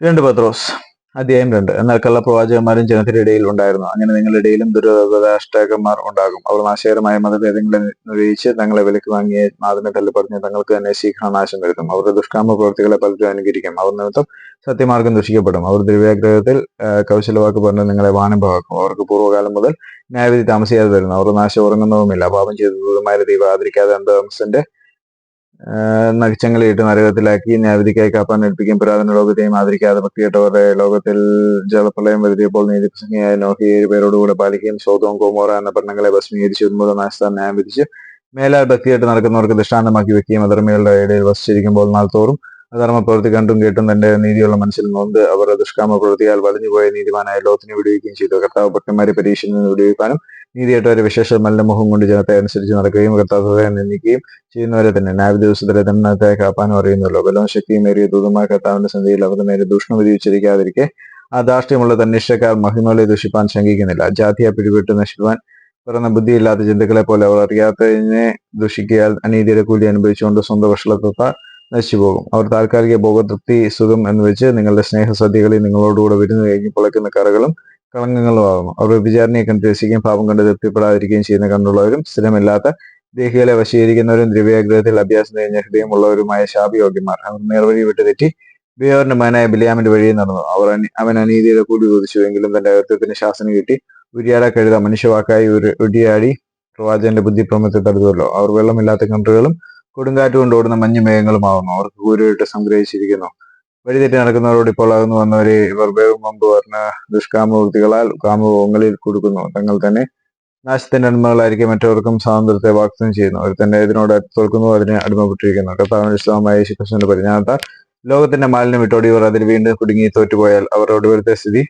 രണ്ട് പത്രോസ്. അധ്യായം രണ്ട്. എന്നാൽ കള്ളപ്രവാചകന്മാരും ഇടയിൽ ഉണ്ടായിരുന്നു. അങ്ങനെ നിങ്ങളുടെ ഇടയിലും ദുരിതാഷ്ടകന്മാർ ഉണ്ടാകും. അവർ നാശകരമായ മതഭേദങ്ങളെ നിർവഹിച്ച് തങ്ങളെ വിലക്ക് വാങ്ങിയ നാഥനെ തള്ളിപ്പറഞ്ഞ് തങ്ങൾക്ക് തന്നെ ശീഘ്രനാശം വരുത്തും. അവരുടെ ദുഷ്കാമ പ്രവർത്തികളെ പലരും അനുകരിക്കും. അവർ നിമിത്തം സത്യമാർഗം ദുഷിക്കപ്പെടും. അവർ ദ്രവ്യാഗ്രഹത്തിൽ കൗശലവാക്ക് പറഞ്ഞ് നിങ്ങളെ വാണിഭമാക്കും അവർക്ക് പൂർവകാലം മുതൽ ന്യായവിധി താമസിയാതെ വരുന്നു അവർ നാശം ഉറങ്ങുന്നതുമില്ല. പാപം ചെയ്തതുമായ ദൈവം ആദരിക്കാതെ അന്തംസന്റെ നഖച്ചങ്ങളിട്ട് നരകത്തിലാക്കി ന്യായവിധിക്കായി കാപ്പാൻ ഏൽപ്പിക്കും. പുരാതന ലോകത്തെയും ആദരിക്കാതെ ഭക്തിയിട്ടവരുടെ ലോകത്തിൽ ജലപ്രളയം വരുത്തിയപ്പോൾ നീതിപ്രസംഗിയായ നോഹി ഏഴ് പേരോടുകൂടെ പാലിക്കുകയും സോതവും കോമോറ എന്ന പട്ടണങ്ങളെ ഭസ്മീകരിച്ച് ഉന്മൂല നാശത്താൻ ന്യായം വിധിച്ച് മേലാൽ ഭക്തിയായിട്ട് നടക്കുന്നവർക്ക് ദൃഷ്ടാന്തമാക്കി വെക്കുകയും അധർമ്മികളുടെ ഇടയിൽ വസിച്ചിരിക്കുമ്പോൾ നാൾ തോറും അധർമ്മ പ്രവൃത്തി കണ്ടും കേട്ടും തന്റെ നീതിയുള്ള മനസ്സിൽ നൊന്ത് അവർ ദുഷ്കാമ പ്രവൃത്തിയാൽ വലഞ്ഞുപോയ നീതിമാനായ ലോത്തിനെ വിടുവിക്കുകയും ചെയ്തു. കർത്താവ് ഭക്തന്മാരെ പരീക്ഷയിൽ നിന്ന് വിടുവിക്കാനും നീതിയായിട്ടവരെ വിശേഷ മല്ലമുഖം കൊണ്ട് ജനത്തെ അനുസരിച്ച് നടക്കുകയും കർത്താവെ നിന്ദിക്കുകയും ചെയ്യുന്നവരെ തന്നെ ന്യായ ദിവസത്തിലെ തന്നെ കാപ്പാനും അറിയുന്നല്ലോ ബലവും ശക്തിയും ഏറിയ ദൂതമായ കർത്താവിന്റെ സന്ധിയിൽ അവരുടെ നേരെ ദൂഷണം വിധിച്ചിരിക്കാതിരിക്കെ ആ ധാർഷ്ട്യമുള്ള തന്നിഷ്ടക്കാർ മഹിമകളെ ദുഷിപ്പാൻ ശങ്കിക്കുന്നില്ല. ജാതിയെ പിടിപെട്ട് നശിപ്പാൻ പിറന്ന ബുദ്ധിയില്ലാത്ത ജന്തുക്കളെ പോലെ അവർ അറിയാത്തതിനെ ദുഷിക്കിയാൽ അനീതിയുടെ കൂലി അനുഭവിച്ചുകൊണ്ട് സ്വന്തം വഷളത്വത്താൽ നശിച്ചു പോകും അവർ താൽക്കാലിക ഭോഗതൃപ്തി സുഖം എന്ന് വെച്ച് നിങ്ങളുടെ സ്നേഹസദ്യകളിൽ നിങ്ങളോടുകൂടെ വിരുന്ന് കഴിഞ്ഞ് പൊളയ്ക്കുന്ന കറകളും കളങ്കങ്ങളും ആകുന്നു. അവർ വിചാരണയെ കണ്ട് രസിക്കുകയും പാപം കണ്ട് തൃപ്തിപ്പെടാതിരിക്കുകയും ചെയ്യുന്ന കണ്ടുള്ളവരും സ്ഥിരമില്ലാത്ത ദേഹികളെ വശീകരിക്കുന്നവരും ദ്രവ്യാഗ്രഹത്തിൽ അഭ്യാസം കഴിഞ്ഞ ഹൃദയമുള്ളവരുമായ ശാപയോഗ്യന്മാർ. അവർ നേർവഴി വിട്ട് തെറ്റി ബിയോറിന്റെ മകനായ ബിലിയാമിന്റെ വഴിയിൽ നടന്നു. അവർ അവൻ അനീതിയുടെ കൂടി ചോദിച്ചു എങ്കിലും തന്റെ അകത്വത്തിന് ശാസനം കിട്ടി. ഉരിയാട കഴുത മനുഷ്യവാക്കായി ഒരു ഉടിയാടി പ്രവാചകന്റെ ബുദ്ധിപ്രമത്തെ തടുത്തുവല്ലോ. അവർ വെള്ളമില്ലാത്ത കിണറുകളും കൊടുങ്കാറ്റ് കൊണ്ടോടുന്ന മഞ്ഞു മേഘങ്ങളുമാവുന്നു. അവർക്ക് കൂരുവിട്ട് സംഗ്രഹിച്ചിരിക്കുന്നു. വഴിതെറ്റി നടക്കുന്നവരോട് ഇപ്പോൾ അകന്നു വന്നവരെ ഇവർ വേഗം മുമ്പ് പറഞ്ഞ ദുഷ്കാമവൃത്തികളാൽ കാമഭോഗങ്ങളിൽ കൊടുക്കുന്നു. തങ്ങൾ തന്നെ നാശത്തിന്റെ അടിമകളായിരിക്കും മറ്റവർക്കും സ്വാതന്ത്ര്യത്തെ വാഗ്ദാനം ചെയ്യുന്നു. അവർ തന്നെ ഇതിനോട് തോൽക്കുന്നു അതിനെ അടിമപ്പെട്ടിരിക്കുന്നു. കർത്താവിന് ഇഷ്ടമായ യേശുക്രിസ്തുവിന്റെ പരിജ്ഞാനത്താൽ ലോകത്തിന്റെ മാലിന്യം വിട്ടോടിയവർ അതിൽ വീണ്ടും കുടുങ്ങി തോറ്റുപോയാൽ അവരുടെ ഒടുവിലത്തെ സ്ഥിതി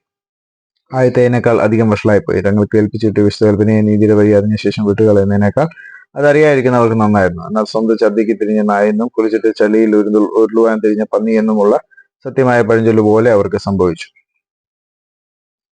ആയത്തേനേക്കാൾ അധികം വഷളായിപ്പോയി. തങ്ങൾക്ക് ഏൽപ്പിച്ചിട്ട് വിശുദ്ധകൽപ്പനയെ നീതിയുടെ വഴി അതിനുശേഷം വിട്ടുകളയുന്നതിനേക്കാൾ അതറിയാതിരിക്കുന്നവർക്ക് നന്നായിരുന്നു. എന്നാൽ സ്വന്തം ചതിക്ക് തിരിഞ്ഞ നായെന്നും കുളിച്ചിട്ട് ചളിയിൽ ഉരുളുവാൻ തിരിഞ്ഞ പന്നി എന്നുമുള്ള സത്യമായ പഴഞ്ചൊല്ല് പോലെ അവർക്ക് സംഭവിച്ചു.